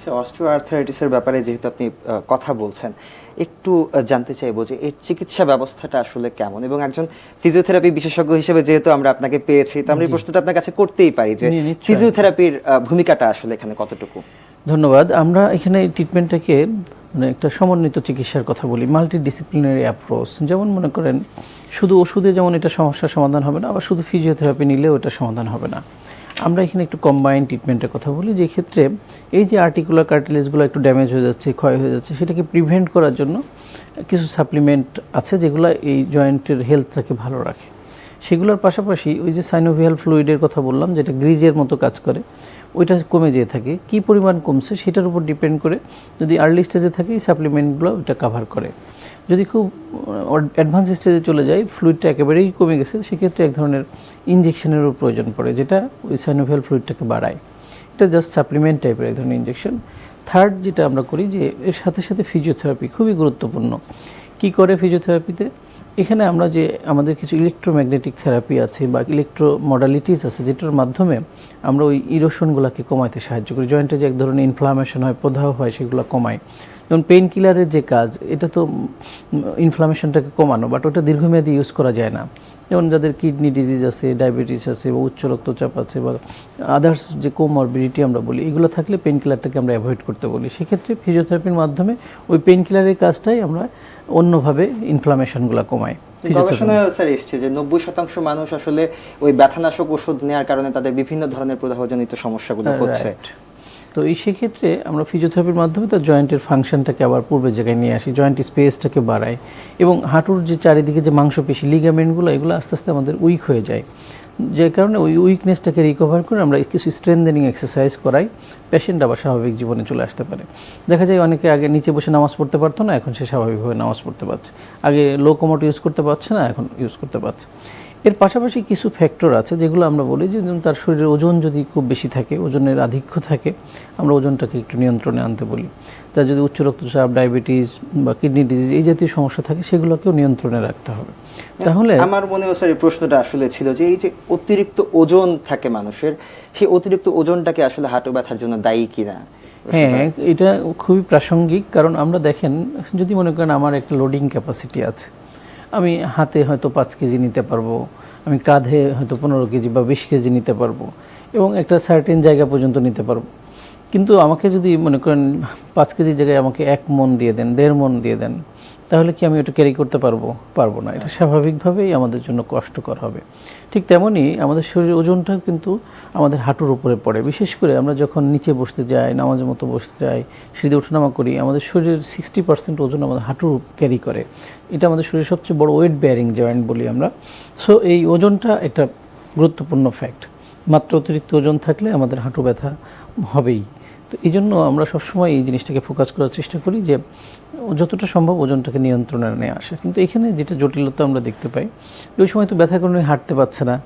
আচ্ছা আর্থারাইটিসের ব্যাপারে যেহেতু আপনি কথা বলছেন একটু জানতে চাইব যে এর চিকিৎসা ব্যবস্থাটা আসলে কেমন? এবং একজন ফিজিওথেরাপি বিশেষজ্ঞ হিসেবে যেহেতু আমরা আপনাকে পেয়েছি তো আমরা এই প্রশ্নটা আপনার কাছে করতেই পারি যে ফিজিওথেরাপির ভূমিকাটা আসলে এখানে কতটুকু? ধন্যবাদ। আমরা এখানে ট্রিটমেন্টটাকে মানে একটা সমন্বিত চিকিৎসার কথা বলি মাল্টি ডিসিপ্লিনারি অ্যাপ্রোচ যেমন মনে করেন শুধু ওষুধে যেমন এটা সমস্যার সমাধান হবে না আবার শুধু ফিজিওথেরাপি নিলেও এটা সমাধান হবে না। আমরা এখানে একটু কম্বাইন ট্রিটমেন্টের কথা বলি, যে ক্ষেত্রে এই যে আর্টিকুলার কার্টিলেজগুলো একটু ড্যামেজ হয়ে যাচ্ছে, ক্ষয় হয়ে যাচ্ছে, সেটাকে প্রিভেন্ট করার জন্য কিছু সাপ্লিমেন্ট আছে যেগুলো এই জয়েন্টের হেলথটাকে ভালো রাখে। সেগুলোর পাশাপাশি ওই যে সাইনোভিয়াল ফ্লুইডের কথা বললাম, যেটা গ্রিজের মতো কাজ করে, ওইটা কমে যেয়ে থাকে। কি পরিমাণ কমছে সেটার উপর ডিপেন্ড করে যদি আর্লি স্টেজে থাকে, এই সাপ্লিমেন্টগুলো ওইটা কাভার করে। যদি খুব অ্যাডভান্স স্টেজে চলে যায় ফ্লুইডটা একেবারেই কমে গেছে, সেক্ষেত্রে এক ধরনের ইঞ্জেকশনেরও প্রয়োজন পড়ে, যেটা ওই সাইনোভিয়াল ফ্লুইডটাকে বাড়ায়। এটা জাস্ট সাপ্লিমেন্ট টাইপের এক ধরনের ইঞ্জেকশন থার্ড যেটা আমরা করি যে, এর সাথে সাথে ফিজিওথেরাপি খুবই গুরুত্বপূর্ণ। কি করে ফিজিওথেরাপিতে এখানে আমরা যে আমাদের কিছু ইলেকট্রোম্যাগনেটিক থেরাপি আছে বা ইলেকট্রো মডালিটিস আছে, যেটার মাধ্যমে আমরা ওই ইরোশনগুলোকে কমাইতে সাহায্য করি। জয়েন্টে যে এক ধরনের ইনফ্লামেশন হয়, প্রদাহ হয়, সেগুলো কমায় যেমন পেইন কিলারের যে কাজ, এটা তো ইনফ্লামেশনটাকে কমানো বাট ওটা দীর্ঘমেয়াদী ইউজ করা যায় না। যেমন যাদের কিডনি ডিজিজ আছে ডায়াবেটিস আছে বা উচ্চ রক্তচাপ আছে বা আদার্স যে কোমরবিডিটি আমরা বলি এগুলো থাকলে পেন কিলারটাকে আমরা অ্যাভয়েড করতে বলি। সেক্ষেত্রে ফিজিওথেরাপির মাধ্যমে ওই পেন কিলারের কাজটাই আমরা অন্যভাবে ইনফ্লামেশনগুলো কমাই। গবেষণায় স্যার এসছে যে নব্বই শতাংশ মানুষ আসলে ওই ব্যথানাশক ওষুধ নেওয়ার কারণে তাদের বিভিন্ন ধরনের প্রদাহজনিত সমস্যাগুলো হচ্ছে. তো এই সেক্ষেত্রে আমরা ফিজিওথেরাপির মাধ্যমে তার জয়েন্টের ফাংশনটাকে আবার পূর্বের জায়গায় নিয়ে আসি জয়েন্ট স্পেসটাকে বাড়াই এবং হাঁটুর যে চারিদিকে যে মাংসপেশি লিগামেন্টগুলো এগুলো আস্তে আস্তে আমাদের উইক হয়ে যায়। যে কারণে ওই উইকনেসটাকে রিকভার করে আমরা কিছু স্ট্রেন্থেনিং এক্সারসাইজ করাই পেশেন্ট আবার স্বাভাবিক জীবনে চলে আসতে পারে। দেখা যায় অনেকে আগে নিচে বসে নামাজ পড়তে পারতো না, এখন সে স্বাভাবিকভাবে নামাজ পড়তে পারছে। আগে লো কমোট ইউজ করতে পারছে না, এখন ইউজ করতে পারছে। এর পাশাপাশি কিছু ফ্যাক্টর আছে যেগুলো আমরা বলি যে তার শরীরের ওজন যদি খুব বেশি থাকে ওজনের আধিক্য থাকে আমরা ওজনটাকে একটু নিয়ন্ত্রণে আনতে বলি। তার যদি উচ্চ রক্তচাপ ডায়াবেটিস বা কিডনি ডিজিজ এই জাতীয় সমস্যা থাকে সেগুলোকেও নিয়ন্ত্রণে রাখতে হবে। তাহলে আমার মনে হয় স্যার এই প্রশ্নটা আসলে ছিল যে এই যে অতিরিক্ত ওজন থাকে মানুষের সেই অতিরিক্ত ওজনটাকে আসলে হাঁটু ব্যথার জন্য দায়ী কিনা? হ্যাঁ এটা খুবই প্রাসঙ্গিক কারণ আমরা দেখেন যদি মনে করেন আমার একটা লোডিং ক্যাপাসিটি আছে আমি হাতে হয়তো পাঁচ কেজি নিতে পারব, আমি কাঁধে হয়তো পনেরো কেজি বা বিশ কেজি নিতে পারব এবং একটা সার্টিন জায়গা পর্যন্ত নিতে পারব। কিন্তু আমাকে যদি মনে করেন পাঁচ কেজি জায়গায় আমাকে এক মন দিয়ে দেন, দেড় মন দিয়ে দেন তাহলে কি আমি ওটা ক্যারি করতে পারব? পারব না। এটা স্বাভাবিকভাবেই আমাদের জন্য কষ্টকর হবে। ঠিক তেমনই আমাদের শরীরের ওজনটা কিন্তু আমাদের হাঁটুর উপরে পড়ে। বিশেষ করে আমরা যখন নিচে বসতে যাই, নামাজের মতো বসতে যাই সিঁড়ি ওঠানামা করি, আমাদের শরীরের সিক্সটি পার্সেন্ট ওজন আমাদের হাঁটুর ক্যারি করে। এটা আমাদের শরীরের সবচেয়ে বড় ওয়েট বেয়ারিং জয়েন্ট বলি আমরা। সো এই ওজনটা একটা গুরুত্বপূর্ণ ফ্যাক্ট মাত্র অতিরিক্ত ওজন থাকলে আমাদের হাঁটু ব্যথা হবেই। তো এই জন্য আমরা সবসময় এই জিনিসটাকে ফোকাস করার চেষ্টা করি যে যতটা সম্ভব ওজনটাকে নিয়ন্ত্রণে নিয়ে আসে। কিন্তু এখানে যেটা জটিলতা আমরা দেখতে পাই, ওই সময় তো ব্যথা কারণে হাঁটতে পারছে না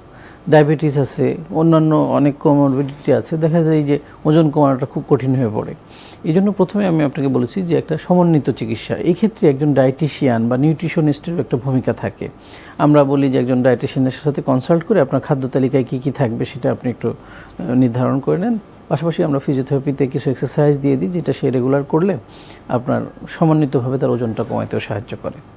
ডায়াবেটিস আছে, অন্যান্য অনেক কমরবিডিটি আছে, দেখা যায় যে ওজন কমানোটা খুব কঠিন হয়ে পড়ে। এই জন্য প্রথমে আমি আপনাকে বলেছি যে একটা সমন্বিত চিকিৎসা, এই ক্ষেত্রে একজন ডায়েটিশিয়ান বা নিউট্রিশনিস্টের একটা ভূমিকা থাকে। আমরা বলি যে একজন ডায়েটিশিয়ানের সাথে কনসাল্ট করে আপনার খাদ্য তালিকায় কী কী থাকবে সেটা আপনি একটু নির্ধারণ করে নেন। পাশাপাশি আমরা ফিজিওথেরাপিতে কিছু এক্সারসাইজ দিয়ে দিই, যেটা সে রেগুলার করলে আপনার সমন্বিতভাবে তার ওজনটা কমাতেও সাহায্য করে।